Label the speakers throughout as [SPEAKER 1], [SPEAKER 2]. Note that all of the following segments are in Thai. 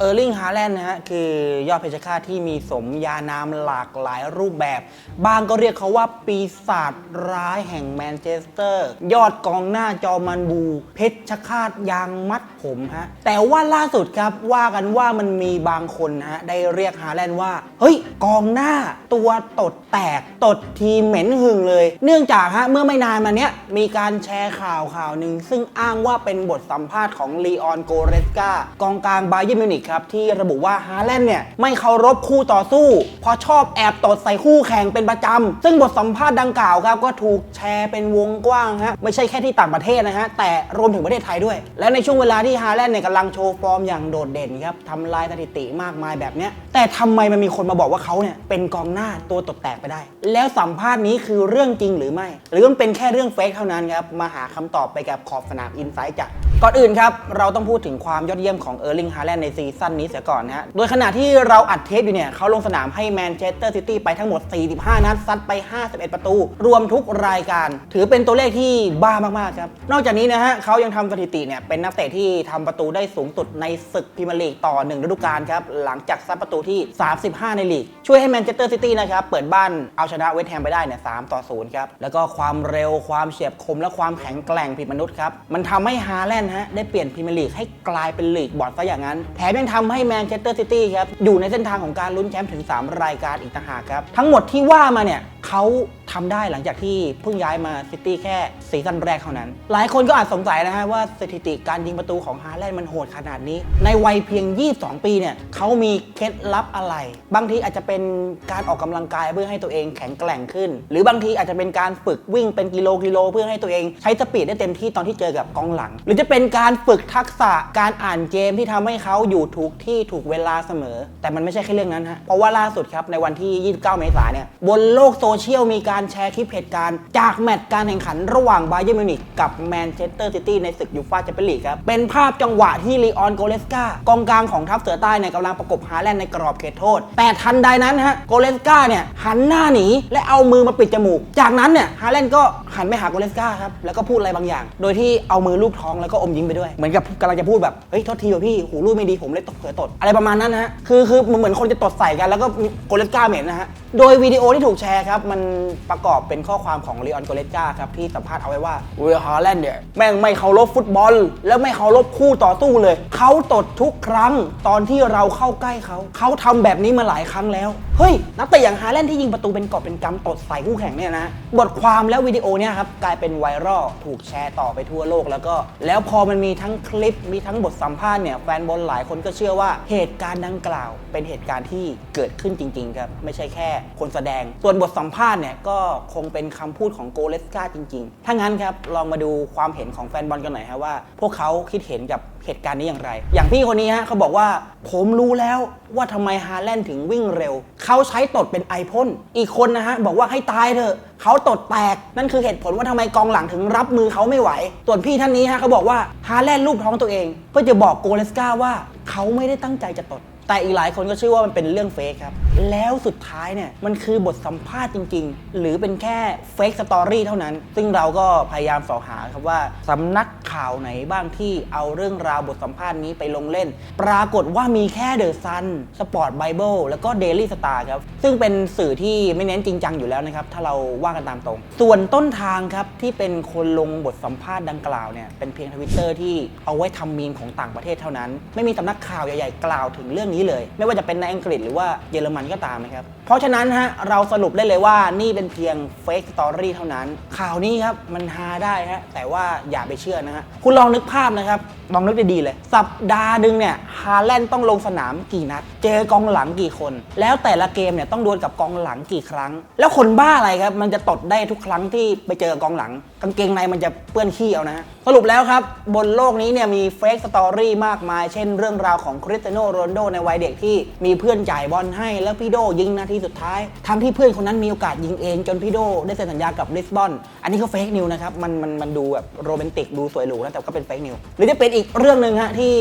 [SPEAKER 1] เออร์ลิงฮาแลนด์นะฮะคือยอดเพชรฆาตที่มีสมญานามหลากหลายรูปแบบ บางก็เรียกเขาว่าปีศาจร้ายแห่งแมนเชสเตอร์ ยอดกองหน้าจอมันบู เพชรฆาตยางมัดผมฮะแต่ว่าล่าสุดครับว่ากันว่ามันมีบางคนนะฮะได้เรียกฮาแลนด์ว่า เฮ้ย กองหน้าตัวตดแตกตดทีเหม็นหึงเลย เนื่องจากฮะเมื่อไม่นานมาเนี้ยมีการแชร์ข่าวข่าวหนึ่งซึ่งอ้างว่าเป็นบทสัมภาษณ์ของลีออนโกเรสกากองกลางบาเยร์มิวนิกครับที่ระบุว่าฮาแลนด์เนี่ยไม่เคารพคู่ต่อสู้เพราะชอบแอบตดใส่คู่แข่งเป็นประจำ ซึ่งบทสัมภาษณ์ดังกล่าวครับก็ถูกแชร์เป็นวงกว้างฮะไม่ใช่แค่ที่ต่างประเทศนะฮะแต่รวมถึงประเทศไทยด้วย และในช่วงเวลาที่ฮาแลนด์เนี่ยกำลังโชว์ฟอร์มอย่างโดดเด่นครับทำลายสถิติมากมายแบบเนี้ยแต่ทำไมมันมีคนมาบอกว่าเขาเนี่ยเป็นกองหน้าตัวตดแตกไปได้ แล้วสัมภาษณ์นี้คือเรื่องจริงหรือไม่ หรือมันเป็นแค่เรื่องเฟกเท่านั้นครับมาหาคำตอบไปกับขอบสนามอินไซต์จาก ก่อนอื่นครับ เราต้องพูดถึงความยอดเยี่ยมของเออร์ลิงฮาแลนด์ในซีซั่นนี้เสียก่อนนะฮะ โดยขณะที่เราอัดเทปอยู่เนี่ยเขาลงสนามให้แมนเชสเตอร์ซิตี้ไปทั้งหมด 45 นัดซัดไป 51 ประตู รวมทุกรายการ ถือเป็นตัวเลขที่บ้ามากๆครับ นอกจากนี้นะฮะเขายังทำสถิติเนี่ยเป็นนักเตะที่ทำประตูได้สูงสุดในศึกพรีเมียร์ลีกต่อ1ฤดูกาลครับหลังจากซัดประตูที่ 35 ในลีกช่วยให้แมนเชสเตอร์ซิตี้นะครับเปิดบ้านเอาชนะเวสต์แฮมไปได้เนี่ย3ต่อ0ครับแล้วก็ความเร็วความเฉียบคมและความแข็งแกร่งผิดมนุษย์ครับมันทำให้ฮาแลนด์ฮะได้เปลี่ยนพรีเมียร์ลีกให้กลายเป็นลีกบอลซะอย่างนั้น แถมยังทำให้แมนเชสเตอร์ซิตี้ครับอยู่ในเส้นทางของการลุ้นแชมป์ถึง 3 รายการอีกต่างหากครับ ทั้งหมดที่ว่ามาเนี่ย เขาทำได้หลังจากที่เพิ่งย้ายมาซิตี้แค่ซีซั่นแรกเท่านั้น หลายคนก็อาจสงสัยนะฮะว่าสถิติการยิงประตูของฮาแลนด์มันโหดขนาดนี้ ในวัยเพียง 22 ปีเนี่ยเขามีเคล็ดลับอะไร บางทีอาจจะเป็นการออกกำลังกายเพื่อให้ตัวเองแข็งแกร่งขึ้น หรือบางทีอาจจะเป็นการฝึกวิ่งเป็นกิโลกิโลเพื่อให้ตัวเองใช้สปีดได้เต็มที่ตอนที่เจอกับกองหลัง หรือจะเป็นการฝึกทักษะการอ่านเกมที่ทำให้เขาอยู่ถูกที่ถูกเวลาเสมอ แต่มันไม่ใช่แค่เรื่องนั้นฮะเพราะว่าล่าสุดครับในวันที่ 29 เมษายนเนี่ยบนโลกโซเชียลมีการแชร์คลิปเหตุการณ์ จากแมตช์การแข่งขันระหว่างบาเยร์นมิวนิกกับแมนเชสเตอร์ซิตี้ในศึกยูฟ่าแชมเปี้ยนลีกครับ เป็นภาพจังหวะที่ลีออนโกเลสกากองกลางของทัพเสือใต้เนี่ยกำลังประกบฮาแลนด์ในกรอบเขตโทษ แต่ทันใดนั้นฮะโกเลสกาเนี่ยหันหน้าหนีและเอามือมาปิดจมูก จากนั้นเนี่ยฮาแลนด์ก็หันไปหาโกเลสกาครับแล้วก็พูดอะไรบางอย่าง โดยที่เอามือลูบท้องแล้วก็อมยิ้มไปด้วยเหมือนกับกำลังจะพูดแบบเฮ้ยโทษทีว่ะพี่หูรูดไม่ดีผมเลยตกเผลอตดอะไรประมาณนั้นฮะคือคือเหมือนคนจะตดใส่กันแล้วก็โกเลสกาเหม็นนะฮะโดยวิดีโอที่ถูกแชร์ครับมันประกอบเป็นข้อความของลีออนโกเลสกาครับที่สัมภาษณ์เอาไว้ว่าเวลฮาแลนด์เนี่ยแม่งไม่เคารพฟุตบอล แล้วไม่เคารพคู่ต่อสู้เลย เขาตดทุกครั้งตอนที่เราเข้าใกล้เขา เขาทำแบบนี้มาหลายครั้งแล้ว เฮ้ย นักเตะอย่างฮาแลนด์ที่ยิงประตูเป็นกอบเป็นกำตดใส่คู่แข่งเนี่ยนะ บทความแล้ววิดีโอเนี่ยครับกลายเป็นไวรัลถูกแชร์ต่อไปทั่วโลกแล้วก็ แล้วพอมันมีทั้งคลิปมีทั้งบทสัมภาษณ์เนี่ยแฟนบอลหลายคนก็เชื่อว่าเหตุการณ์ดังกล่าว เป็นเหตุการณ์ที่เกิดขึ้นจริงๆครับไม่ใช่แค่ คนแสดงส่วนบทสัมภาษณ์เนี่ยก็คงเป็นคำพูดของโกเลสกาจริงๆ ถ้างั้นครับ ลองมาดูความเห็นของแฟนบอลกันหน่อยฮะว่า พวกเขาคิดเห็นกับเหตุการณ์นี้อย่างไร อย่างพี่คนนี้ฮะเขาบอกว่า ผมรู้แล้วว่าทำไมฮาแลนด์ถึงวิ่งเร็ว เขาใช้ตดเป็นไอพ่นอีกคนนะฮะบอกว่าให้ตายเถอะ เขาตดแตก นั่นคือเหตุผลว่าทำไมกองหลังถึงรับมือเขาไม่ไหว ส่วนพี่ท่านนี้ฮะเขาบอกว่าฮาแลนด์รูปท้องตัวเองเพื่อจะบอกโกเลสกาว่าเขาไม่ได้ตั้งใจจะตด แต่อีกหลายคนก็เชื่อว่ามันเป็นเรื่องเฟกครับ แล้วสุดท้ายเนี่ยมันคือบทสัมภาษณ์จริง ๆ หรือเป็นแค่เฟกสตอรี่เท่านั้น ซึ่งเราก็พยายามสอหาครับว่าสำนักข่าวไหนบ้างที่เอาเรื่องราวบทสัมภาษณ์นี้ไปลงเล่น ปรากฏว่ามีแค่เดอะซันสปอร์ตไบเบิลแล้วก็เดลี่สตาร์ครับ ซึ่งเป็นสื่อที่ไม่เน้นจริงจังอยู่แล้วนะครับ ถ้าเราว่ากันตามตรง ส่วนต้นทางครับที่เป็นคนลงบทสัมภาษณ์ดังกล่าวเนี่ยเป็นเพียงทวิตเตอร์ที่เอาไว้ทำมีมของต่างประเทศเท่านั้น ไม่มีสำนักข่าวใหญ่ๆกล่าวถึงเรื่องนี้เลย ไม่ว่าจะเป็นในอังกฤษหรือว่าเยอรมันก็ตามนะครับ เพราะฉะนั้นฮะเราสรุปได้เลยว่านี่เป็นเพียงเฟกสตอรี่เท่านั้น ข่าวนี้ครับมันฮาได้ฮะแต่ว่าอย่าไปเชื่อนะฮะคุณลองนึกภาพนะครับลองนึกดีๆเลย สัปดาห์หนึ่งเนี่ยฮาแลนด์ต้องลงสนามกี่นัด เจอกองหลังกี่คน แล้วแต่ละเกมเนี่ยต้องดวลกับกองหลังกี่ครั้ง แล้วคนบ้าอะไรครับมันจะตดได้ทุกครั้งที่ไปเจอกองหลัง กางเกงในมันจะเปื้อนขี้เอานะ สรุปแล้วครับบนโลกนี้เนี่ยมีเฟกสตอรี่มากมาย เช่นเรื่องราวของคริสเตียโนโรนโดในวัยเด็กที่มีเพื่อนจ่ายบอลให้แล้วพี่โดยิงนาทีสุดท้ายทำที่เพื่อนคนนั้นมีโอกาสยิงเอง จนพี่โดได้เซ็นสัญญากับลิสบอน อันนี้ก็เฟกนิวนะครับมันมันมันดูแบบโรแมนติกดูสวยหรูนะแต่ก็เป็นเฟกนิวหรือจะเป็นอีกเรื่องหนึ่งฮะที่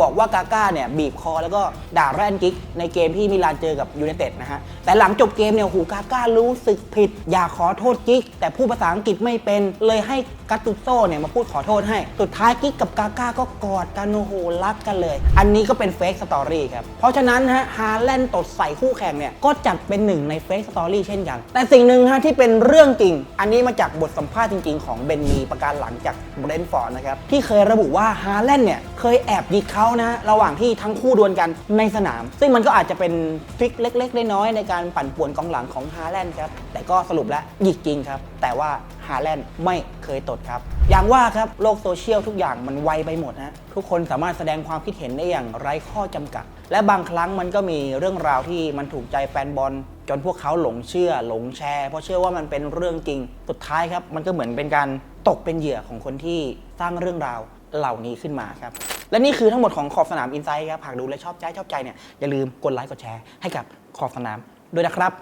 [SPEAKER 1] บอกว่ากาก้าเนี่ยบีบคอแล้วก็ด่าแรนกิกในเกมที่มิลานเจอกับยูไนเต็ดนะฮะแต่หลังจบเกมเนี่ยหูกาก้ารู้สึกผิด อยากขอโทษกิกแต่พูดภาษาอังกฤษไม่เป็นเลยให้กัตตุโซเนี่ยมาพูดขอโทษให้ สุดท้ายกิ๊กกับกาก้าก็กอดกันโอ้โหรักกันเลย อันนี้ก็เป็นเฟกสตอรี่ครับเพราะฉะนั้นฮะฮาแลนด์ตดใส่คู่แข่งเนี่ยก็จัดเป็นหนึ่งในเฟกสตอรี่เช่นกัน แต่สิ่งหนึ่งฮะที่เป็นเรื่องจริง อันนี้มาจากบทสัมภาษณ์จริง ๆ ของเบนมีประการหลังจากเบรนฟอร์ดนะครับที่เคยระบุว่าฮาแลนด์เนี่ยเคยแอบยิกเขานะระหว่างที่ทั้งคู่ดวลกันในสนาม ซึ่งมันก็อาจจะเป็นทริคเล็กๆน้อยๆในการปั่นป่วนกองหลังของฮาแลนด์ครับแต่ก็สรุปแล้วยิกจริงครับแต่ว่า ฮาแลนด์ไม่เคยตดครับ อย่างว่าครับโลกโซเชียลทุกอย่างมันไวไปหมดนะทุกคนสามารถแสดงความคิดเห็นได้อย่างไร้ข้อจำกัด และบางครั้งมันก็มีเรื่องราวที่มันถูกใจแฟนบอลจนพวกเขาหลงเชื่อหลงแชร์ เพราะเชื่อว่ามันเป็นเรื่องจริงสุดท้ายครับ มันก็เหมือนเป็นการตกเป็นเหยื่อของคนที่สร้างเรื่องราวเหล่านี้ขึ้นมาครับ และนี่คือทั้งหมดของขอบสนามอินไซต์ครับหากดูและชอบใจชอบใจเนี่ยอย่าลืมกดไลค์กดแชร์ให้กับขอบสนามด้วยนะครับ